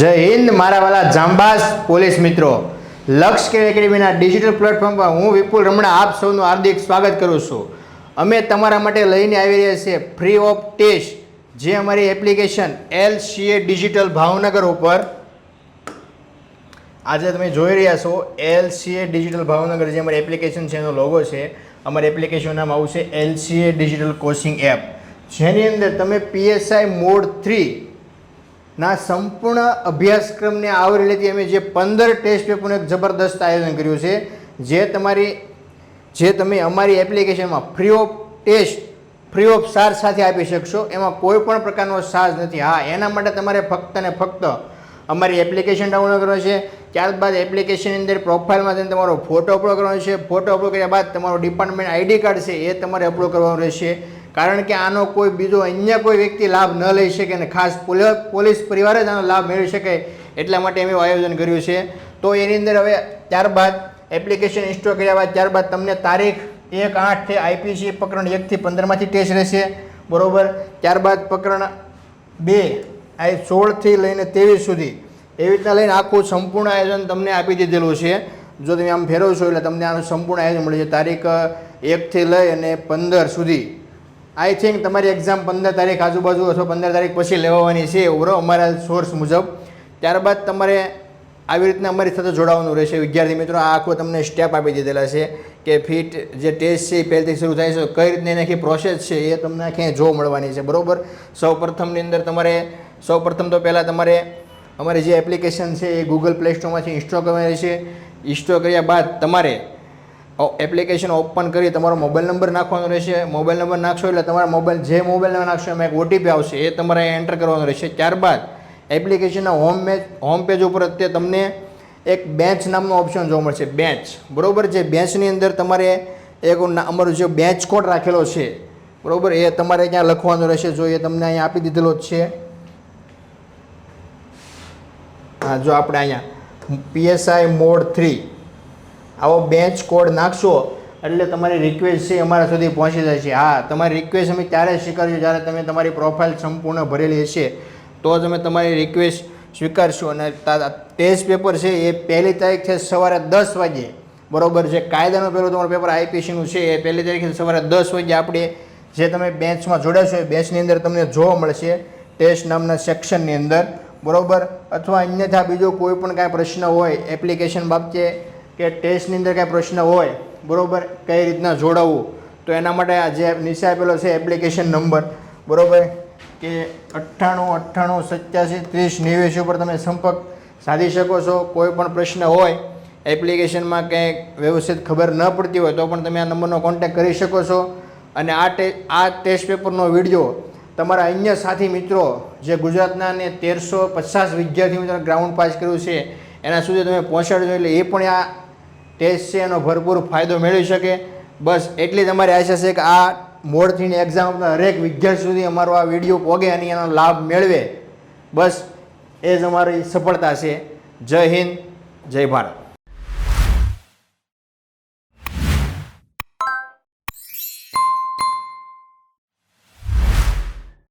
જય હિન્દ, મારા વાલા જાંબાસ પોલીસ મિત્રો. લક્ષ કેર એકેડમીના ડિજિટલ પ્લેટફોર્મ પર હું વિપુલ રમણા આપ સૌનું હાર્દિક સ્વાગત કરું છું. અમે તમારા માટે લઈને આવી રહ્યા છીએ ફ્રી ઓફ ટેસ્ટ જે અમારી application L CA digital Bhavnagar ઉપર. આજે તમે જોઈ રહ્યા છો એલ સીએ ડિજિટલ ભાવનગર જે અમારી એપ્લિકેશન છે, એનો લોગો છે. અમારી એપ્લિકેશન નામ આવશે L CA digital coaching app જેની અંદર તમે પીએસઆઈ મોડ થ્રી ના, સંપૂર્ણ અભ્યાસક્રમને આવરી લેતી અમે જે પંદર ટેસ્ટ પેપરનું એક જબરદસ્ત આયોજન કર્યું છે, જે તમારી, જે તમે અમારી એપ્લિકેશનમાં free of test free of charge સાથે આપી શકશો. એમાં કોઈ પણ પ્રકારનો ચાર્જ નથી. હા, એના માટે તમારે ફક્ત ને ફક્ત અમારી એપ્લિકેશન ડાઉનલોડ કરવાની છે. ત્યારબાદ એપ્લિકેશનની અંદર પ્રોફાઇલમાં જઈને તમારો ફોટો અપલોડ કરવાનો છે. ફોટો અપલોડ કર્યા બાદ તમારો ડિપાર્ટમેન્ટ આઈડી કાર્ડ છે, એ તમારે અપલોડ કરવાનું રહેશે. કારણ કે આનો કોઈ બીજો અન્ય કોઈ વ્યક્તિ લાભ ન લઈ શકે અને ખાસ પોલી- પોલીસ પરિવાર જ આનો લાભ મેળવી શકે એટલા માટે અમે આયોજન કર્યું છે. તો એની અંદર હવે ત્યારબાદ એપ્લિકેશન ઇન્સ્ટોલ કર્યા બાદ ત્યારબાદ તમને તારીખ એક આઠથી આઈપીસી પ્રકરણ એકથી પંદરમાંથી ટેસ્ટ રહેશે. બરાબર? ત્યારબાદ પ્રકરણ બે આ સોળથી લઈને ત્રેવીસ સુધી. એવી રીતના લઈને આખું સંપૂર્ણ આયોજન તમને આપી દીધેલું છે. જો તમે આમ ફેરવશો એટલે તમને આનું સંપૂર્ણ આયોજન મળે છે. તારીખ એકથી લઈ અને પંદર સુધી. આઈ થિંક તમારી એક્ઝામ પંદર તારીખ આજુબાજુ અથવા પંદર તારીખ પછી લેવાની છે ઓવરો અમારા સોર્સ મુજબ. ત્યારબાદ તમારે આવી રીતના અમારી સાથે જોડાવાનું રહેશે. વિદ્યાર્થી મિત્રો, આ આખો તમને સ્ટેપ આપી દીધેલા છે કે ફીટ જે ટેસ્ટ છે એ પહેલથી શરૂ થાય છે. કઈ રીતની એની પ્રોસેસ છે એ તમને આખી જોવા મળવાની છે. બરાબર? સૌ પ્રથમની અંદર તમારે સૌ પ્રથમ તો પહેલાં તમારે અમારી જે એપ્લિકેશન છે એ ગૂગલ પ્લે સ્ટોરમાંથી ઇન્સ્ટોલ કરવાની છે ઇન્સ્ટોલ કર્યા બાદ તમારે એપ્લિકેશન ઓપન કરી, તમારો મોબાઈલ નંબર નાખવાનો રહેશે. મોબાઈલ નંબર નાખશો એટલે તમારા મોબાઈલ જે મોબાઈલ નંબર નાખશો એમાં એક ઓટીપી આવશે. એ તમારે એન્ટર કરવાનો રહેશે. ત્યારબાદ એપ્લિકેશનના હોમ મેચ હોમ પેજ ઉપર અત્યારે તમને એક બેન્ચ નામનો ઓપ્શન જોવા મળશે. બેન્ચ બરોબર? જે બેન્ચની અંદર તમારે એક અમારો જે બેન્ચ કોડ રાખેલો છે, બરાબર? એ તમારે ત્યાં લખવાનો રહેશે. જો એ તમને અહીંયા આપી દીધેલો જ છે. હા, જો આપણે અહીંયા પીએસઆઈ મોડ થ્રી આવો બેન્ચ કોડ નાખશો, એટલે તમારી રિક્વેસ્ટ છે અમારા સુધી પહોંચી છે. હા, તમારી રિક્વેસ્ટ અમે ત્યારે સ્વીકારશું જ્યારે તમે તમારી પ્રોફાઇલ સંપૂર્ણ ભરેલી હશે. તો જ અમે તમારી રિક્વેસ્ટ સ્વીકારશું અને ટેસ્ટ પેપર છે એ પહેલી તારીખ છે સવારે દસ વાગે બરાબર છે, કાયદાનું પહેલું તમારું પેપર આઈપીસીનું છે, એ પહેલી તારીખે સવારે દસ વાગે આપણે જે તમે બેન્ચમાં જોડાશો એ બેન્ચની અંદર તમને જોવા મળશે ટેસ્ટ નામના સેક્શનની અંદર. બરાબર? અથવા અન્યથા બીજો કોઈ પણ કાંઈ પ્રશ્ન હોય એપ્લિકેશન બાબતે કે ટેસ્ટની અંદર કાંઈ પ્રશ્ન હોય, બરાબર, કઈ રીતના જોડાવવું, તો એના માટે આ જે નીચે આપેલો છે એપ્લિકેશન નંબર બરોબર, કે અઠ્ઠાણું અઠ્ઠાણું, સત્યાસી, ત્રીસ, નેવ્યાસી ઉપર તમે સંપર્ક સાધી શકો છો. કોઈ પણ પ્રશ્ન હોય એપ્લિકેશનમાં કંઈક વ્યવસ્થિત ખબર ન પડતી હોય, તો પણ તમે આ નંબરનો કોન્ટેક કરી શકો છો. અને આ ટે આ ટેસ્ટ પેપરનો વીડિયો તમારા અન્ય સાથી મિત્રો, જે ગુજરાતના ને તેરસો પચાસ વિદ્યાર્થી મિત્રો ગ્રાઉન્ડ પાસ કર્યું છે એના સુધી તમે પહોંચાડજો એટલે એ પણ આ ટેસ્ટ છે, એનો ભરપૂર ફાયદો મેળવી શકે. બસ એટલી તમારી આશા છે કે આ મોડથીની એક્ઝામ આપતા હરેક વિદ્યાર્થી સુધી અમારો આ વીડિયો પોગે અને એનો લાભ મેળવે. બસ એ જ અમારી સફળતા છે. જય હિન્દ, જય ભારત.